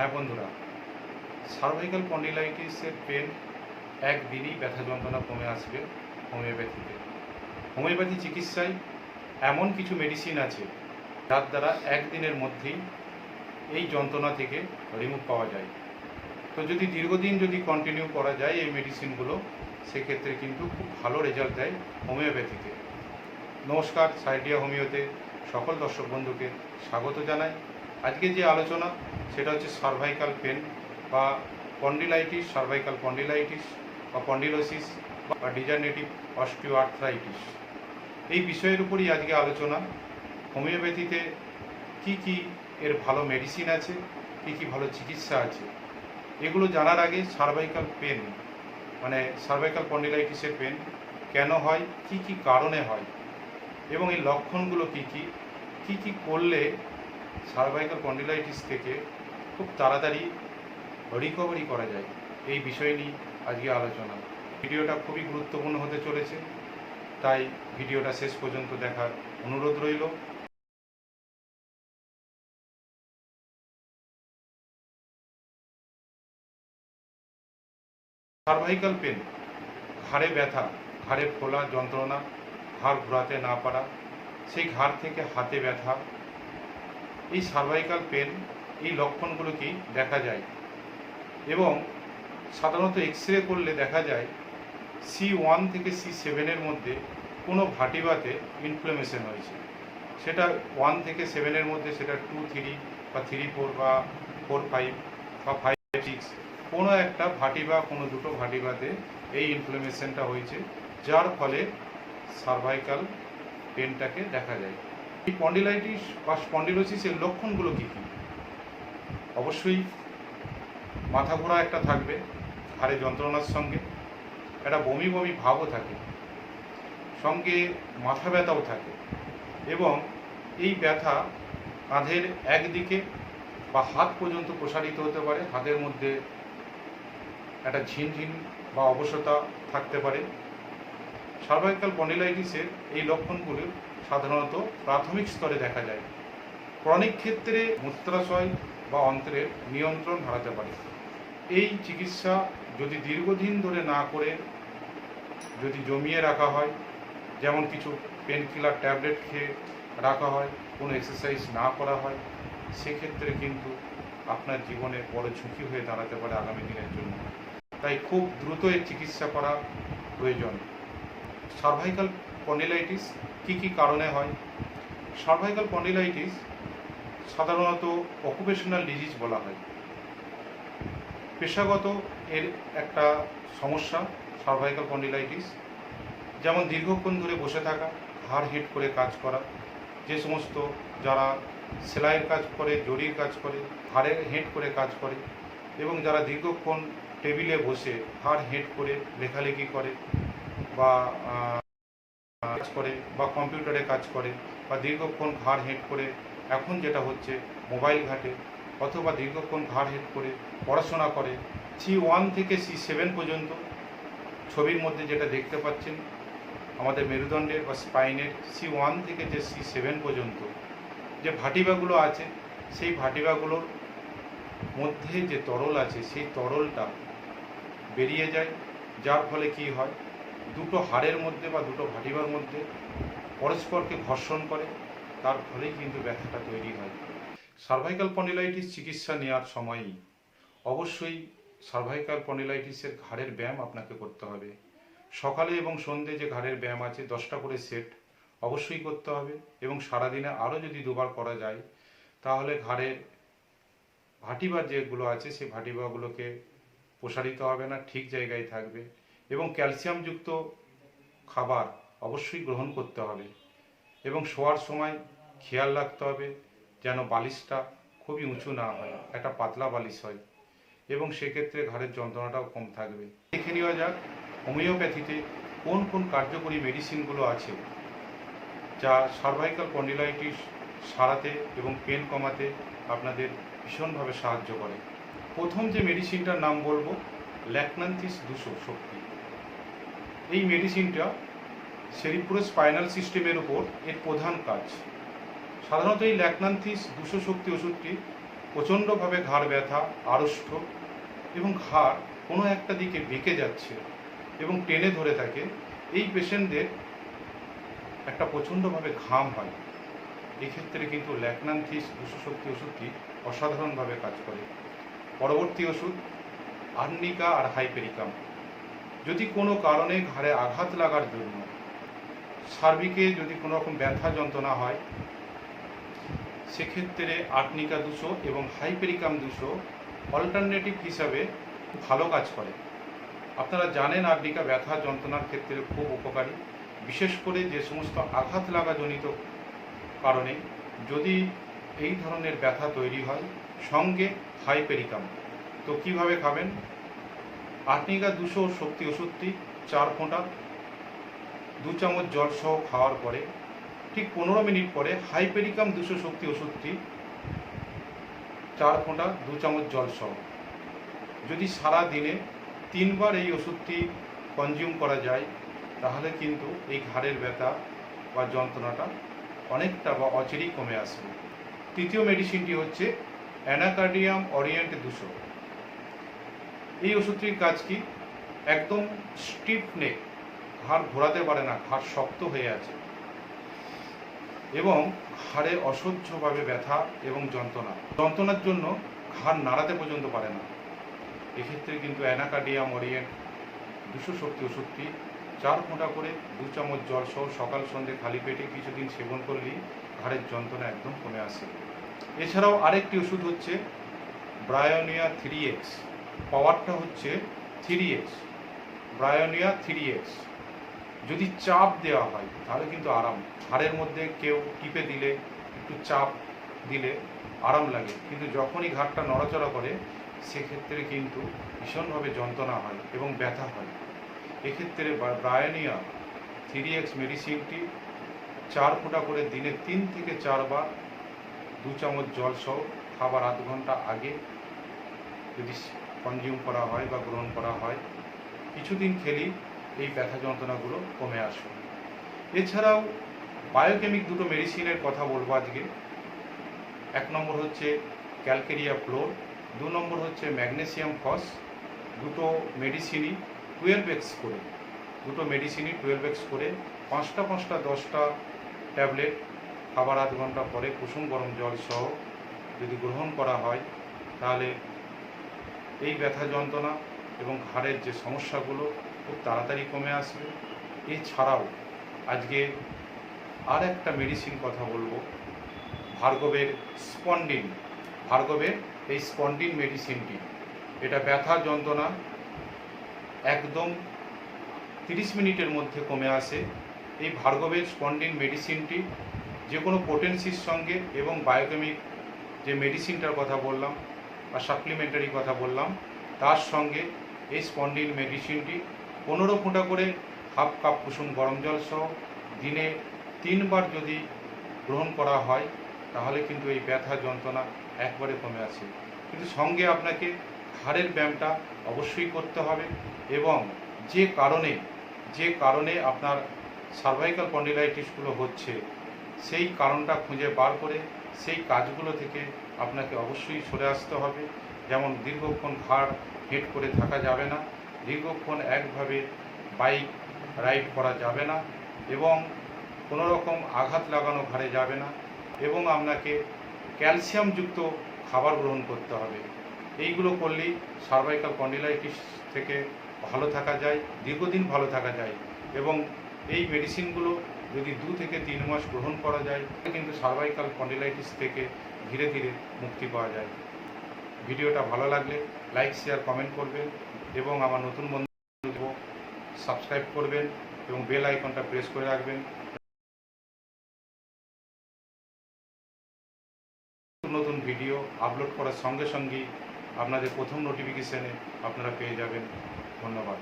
হ্যাঁ বন্ধুরা সার্ভাইকাল পন্ডিলাইটিসের পেন একদিনই ব্যথা যন্ত্রণা কমে আসবে হোমিওপ্যাথিতে। হোমিওপ্যাথি চিকিৎসায় এমন কিছু মেডিসিন আছে যার দ্বারা একদিনের মধ্যেই এই যন্ত্রণা থেকে রিমুভ পাওয়া যায়। তো যদি দীর্ঘদিন যদি কন্টিনিউ করা যায় এই মেডিসিনগুলো সেক্ষেত্রে কিন্তু খুব ভালো রেজাল্ট দেয় হোমিওপ্যাথিতে। নমস্কার, সাইডিয়া হোমিওতে সকল দর্শক বন্ধুকে স্বাগত জানাই। আজকে যে আলোচনা, সেটা হচ্ছে সার্ভাইকাল পেন বা পন্ডিলাইটিস সার্ভাইকাল পন্ডিলাইটিস বা পন্ডিলোসিস বা ডিজারনেটিভ অস্টিও আর্থ্রাইটিস এই বিষয়ের উপরই আজকে আলোচনা। হোমিওপ্যাথিতে কি কি এর ভালো মেডিসিন আছে, কি কি ভালো চিকিৎসা আছে, এগুলো জানার আগে সার্ভাইকাল পেন মানে সার্ভাইকাল পন্ডিলাইটিসের পেন কেন হয়, কি কি কারণে হয়, এবং এই লক্ষণগুলো কি কি কি কি করলে সার্ভাইকাল কন্ডিলাইটিস থেকে খুব তাড়াতাড়ি রিকভারি করা যায়। এই বিষয় নিয়ে আজকে আলোচনা। ভিডিওটা খুবই গুরুত্বপূর্ণ হতে চলেছে, তাই ভিডিওটা শেষ পর্যন্ত দেখার অনুরোধ রইল। সার্ভাইকাল পেন, ঘাড়ে ব্যথা, ঘাড়ে ফোলা যন্ত্রণা, ঘাড় ঘোরাতে না পারা, সেই ঘাড় থেকে হাতে ব্যথা এই সার্ভাইকাল পেন, এই লক্ষণগুলো কি দেখা যায়? এবং সাধারণত এক্স রে করলে দেখা যায় সি ওয়ান থেকে সি সেভেনের মধ্যে কোনো ভাটিবাতে ইনফ্লামেশন হয়েছে। সেটা ওয়ান থেকে সেভেনের মধ্যে, সেটা টু থ্রি বা থ্রি ফোর বা ফোর ফাইভ বা ফাইভ সিক্স কোনো একটা ভাটি বা কোনো দুটো ভাটিবাতে এই ইনফ্লামেশনটা হয়েছে, যার ফলে সার্ভাইকাল পেনটাকে দেখা যায়। স্পন্ডিলাইটিস বা স্পন্ডিলোসিসের লক্ষণগুলো কী কী? অবশ্যই মাথা ঘোরা একটা থাকবে, ঘাড়ে যন্ত্রণার সঙ্গে, একটা বমি বমি ভাবও থাকে, সঙ্গে মাথা ব্যথাও থাকে এবং এই ব্যথা কাঁধের একদিকে বা হাত পর্যন্ত প্রসারিত হতে পারে, হাতের মধ্যে একটা ঝিনঝিন বা অবসতা থাকতে পারে সার্ভাইকাল পন্ডিলাইটিসের এই লক্ষণগুলো সাধারণত প্রাথমিক স্তরে দেখা যায়। ক্রনিক ক্ষেত্রে মূত্রাশয় বা অন্ত্রের নিয়ন্ত্রণ হারাতে পারে। এই চিকিৎসা যদি দীর্ঘদিন ধরে না করে, যদি জমিয়ে রাখা হয়, যেমন কিছু পেন কিলার ট্যাবলেট খেয়ে রাখা হয়, কোনো এক্সারসাইজ না করা হয়, সেক্ষেত্রে কিন্তু আপনার জীবনে বড় ঝুঁকি হয়ে দাঁড়াতে পারে আগামী দিনের জন্য। তাই খুব দ্রুত এর চিকিৎসা করা প্রয়োজন। সার্ভাইকাল পন্ডিলাইটিস কি কি কারণে হয়? সার্ভাইকাল পন্ডিলাইটিস সাধারণত অকুপেশনাল ডিজিজ বলা হয়। পেশাগত এর একটা সমস্যা সার্ভাইকাল পন্ডিলাইটিস যেমন দীর্ঘক্ষণ ধরে বসে থাকা হাড় হিট করে কাজ করা, যে সমস্ত যারা সেলাইয়ের কাজ করে জরির কাজ করে হাড়ের হেঁট করে কাজ করে, এবং যারা দীর্ঘক্ষণ টেবিলে বসে হাড় হেঁট করে, লেখালেখি করে বা কাজ করে বা কম্পিউটারে কাজ করে বা দীর্ঘক্ষণ ঘাড় হেঁট করে, এখন যেটা হচ্ছে মোবাইল ঘাটে অথবা দীর্ঘক্ষণ ঘাড় হেঁট করে, পড়াশোনা করে, সি ওয়ান থেকে সি সেভেন পর্যন্ত ছবির মধ্যে যেটা দেখতে পাচ্ছেন, আমাদের মেরুদণ্ডের বা স্পাইনের সি ওয়ান থেকে যে সি সেভেন পর্যন্ত যে ভাটিবাগুলো আছে, সেই ভাটিবাগুলোর মধ্যে যে তরল আছে, সেই তরলটা বেরিয়ে যায়, যার ফলে কি হয়? দুটো হাড়ের মধ্যে বা দুটো ভাটিবার মধ্যে পরস্পরকে ঘর্ষণ করে, তার ফলেই কিন্তু ব্যথাটা তৈরি হয়। সার্ভাইকাল পন্ডিলাইটিস চিকিৎসা নেওয়ার সময়ই অবশ্যই সার্ভাইকাল পন্ডিলাইটিসের ঘাড়ের ব্যায়াম আপনাকে করতে হবে। সকালে এবং সন্ধ্যে যে ঘাড়ের ব্যায়াম আছে, দশটা করে সেট অবশ্যই করতে হবে এবং সারাদিনে আরও যদি দুবার করা যায়, তাহলে ঘাড়ের ভাটিবা যেগুলো আছে, সেই ভাটিবাগুলোকে প্রসারিত হবে না, ঠিক জায়গায় থাকবে। এবং ক্যালসিয়ামযুক্ত খাবার অবশ্যই গ্রহণ করতে হবে এবং শোয়ার সময় খেয়াল রাখতে হবে যেন বালিশটা খুবই উঁচু না হয়, একটা পাতলা বালিশ হয় এবং সেক্ষেত্রে ঘাড়ের যন্ত্রণাটাও কম থাকবে। দেখে নেওয়া যাক হোমিওপ্যাথিতে কোন কোন কার্যকরী মেডিসিনগুলো আছে যা সার্ভাইকাল পন্ডিলাইটিস সারাতে এবং পেন কমাতে আপনাদের ভীষণভাবে সাহায্য করে। প্রথম যে মেডিসিনটার নাম বলব, ল্যাকনান্থিস দুশো শক্তি। এই মেডিসিনটা সেরিপুরো স্পাইনাল সিস্টেমের উপর এর প্রধান কাজ। সাধারণত এই ল্যাকনান্থিস দুশো শক্তি ওষুধটি প্রচণ্ডভাবে ঘাড় ব্যথা, আড়ষ্ট এবং ঘাড় কোনো একটা দিকে বেঁকে যাচ্ছে এবং টেনে ধরে থাকে, এই পেশেন্টদের একটা প্রচণ্ডভাবে ঘাম হয়। এক্ষেত্রে কিন্তু ল্যাকনান্থিস দুশো শক্তি ওষুধটি অসাধারণভাবে কাজ করে। পরবর্তী ওষুধ আর্নিকা আর হাইপেরিকাম যদি কোনো কারণে ঘাড়ে আঘাত লাগার জন্য সার্বিকে যদি কোনো রকম ব্যথা যন্ত্রণা হয়, সেক্ষেত্রে আর্নিকা দুশো এবং হাইপেরিকাম দুশো অল্টারনেটিভ হিসাবে ভালো কাজ করে। আপনারা জানেন আটনিকা ব্যথা যন্ত্রণার ক্ষেত্রে খুব উপকারী, বিশেষ করে যে সমস্ত আঘাত লাগাজনিত কারণে যদি এই ধরনের ব্যথা তৈরি হয়, সঙ্গে হাইপেরিকাম। তো কীভাবে খাবেন? আটনিকা দুশো শক্তি ওষুধটি চার ফোঁটা, দু চামচ জল সহ খাওয়ার পরে, ঠিক পনেরো মিনিট পরে হাইপেরিকাম দুশো শক্তি ওষুধটি চার ফোঁটা, দু চামচ জল সহ। যদি সারা দিনে তিনবার এই ওষুধটি কনজিউম করা যায়, তাহলে কিন্তু এই ঘাড়ের ব্যথা বা যন্ত্রণাটা অনেকটা বা অচেরেই কমে আসবে। তৃতীয় মেডিসিনটি হচ্ছে অ্যানাকার্ডিয়াম অরিয়েন্ট দুশো। এই ওষুধটির কাজ কি? একদম স্টিফ নেক ঘাড় ঘোরাতে পারে না, ঘাড় শক্ত হয়ে আছে। এবং ঘাড়ে অসহ্যভাবে ব্যথা এবং যন্ত্রণা। যন্ত্রণার জন্য ঘাড় নাড়াতে পর্যন্ত পারে না। এক্ষেত্রে কিন্তু অ্যানাকার্ডিয়াম অরিয়েন্ট দুশো শক্তি ওষুধটি চার ফোঁটা করে দু চামচ জল সহ সকাল সন্ধে খালি পেটে কিছুদিন সেবন করলেই ঘাড়ের যন্ত্রণা একদম কমে আসে। এছাড়াও আরেকটি ওষুধ হচ্ছে ব্রায়োনিয়া থ্রি এক্স। পাওয়ারটা হচ্ছে three X Bryonia three X যদি চাপ দেওয়া হয়, তাহলে কিন্তু আরাম। হাড়ের মধ্যে কেউ টিপে দিলে, একটু চাপ দিলে আরাম লাগে। কিন্তু যখনই ঘাটটা নড়াচড়া করে, সেক্ষেত্রে কিন্তু ভীষণভাবে যন্ত্রণা হয় এবং ব্যথা হয়। এক্ষেত্রে ব্রায়োনিয়া থ্রি এক্স মেডিসিনটি চার ফোঁটা করে দিনে তিন থেকে চারবার দু চামচ জল সহ খাবার আধ ঘণ্টা আগে যদি কনজিউম করা হয় বা গ্রহণ করা হয়, কিছুদিন খেলেই এই ব্যথা যন্ত্রণাগুলো কমে আসবে এছাড়াও বায়োকেমিক দুটো মেডিসিনের কথা বলব আজকে। এক নম্বর হচ্ছে ক্যালকেরিয়া ফ্লোর দু নম্বর হচ্ছে ম্যাগনেসিয়াম ফস দুটো মেডিসিনই টুয়েলভ এক্স করে, দুটো মেডিসিনই টুয়েলভ এক্স করে পাঁচটা পাঁচটা দশটা ট্যাবলেট খাবার আধ ঘণ্টা পরে কুসুম গরম জল সহ যদি গ্রহণ করা হয়, তাহলে এই ব্যথা যন্ত্রণা এবং ঘাড়ের যে সমস্যাগুলো খুব তাড়াতাড়ি কমে আসবে। এছাড়াও আজকে আর একটা মেডিসিন কথা বলব, ভার্গবের স্পন্ডিন। ভার্গবের এই স্পন্ডিন মেডিসিনটি এটা ব্যথা যন্ত্রণা একদম তিরিশ মিনিটের মধ্যে কমে আসে। এই ভার্গবের স্পন্ডিন মেডিসিনটি যে কোনো পোটেন্সির সঙ্গে এবং বায়োকেমিক যে মেডিসিনটার কথা বললাম বা সাপ্লিমেন্টারি কথা বললাম। তার সঙ্গে এই স্পন্ডিন মেডিসিনটি পনেরো ফোঁটা করে হাফ কাপ কুসুম গরম জল সহ দিনে তিনবার যদি গ্রহণ করা হয়, তাহলে কিন্তু এই ব্যথা যন্ত্রণা একবারে কমে আসে কিন্তু সঙ্গে আপনাকে হাড়ের ব্যায়ামটা অবশ্যই করতে হবে এবং যে কারণে যে কারণে আপনার সার্ভাইকাল পন্ডিলাইটিসগুলো হচ্ছে, সেই কারণটা খুঁজে বার করে সেই কাজগুলো থেকে আপনাকে অবশ্যই সরে আসতে হবে। যেমন দীর্ঘক্ষণ ঘাড় হেঁট করে থাকা যাবে না, দীর্ঘক্ষণ একভাবে বাইক রাইড করা যাবে না এবং কোনো রকম আঘাত লাগানো ঘাড়ে যাবে না এবং আপনাকে ক্যালসিয়ামযুক্ত খাবার গ্রহণ করতে হবে। এইগুলো করলেই সার্ভাইকাল কন্ডিলাইটিস থেকে ভালো থাকা যায়, দীর্ঘদিন ভালো থাকা যায় এবং এই মেডিসিনগুলো যদি দু থেকে তিন মাস গ্রহণ করা যায়, কিন্তু সার্ভাইকাল কন্ডিলাইটিস থেকে ধীরে ধীরে মুক্তি পাওয়া যায়। ভিডিওটা ভালো লাগলে লাইক, শেয়ার, কমেন্ট করবেন এবং আমার নতুন বন্ধু সাবস্ক্রাইব করবেন এবং বেল আইকনটা প্রেস করে রাখবেন। নতুন ভিডিও আপলোড করার সঙ্গে সঙ্গেই আপনাদের প্রথম নোটিফিকেশানে আপনারা পেয়ে যাবেন। ধন্যবাদ।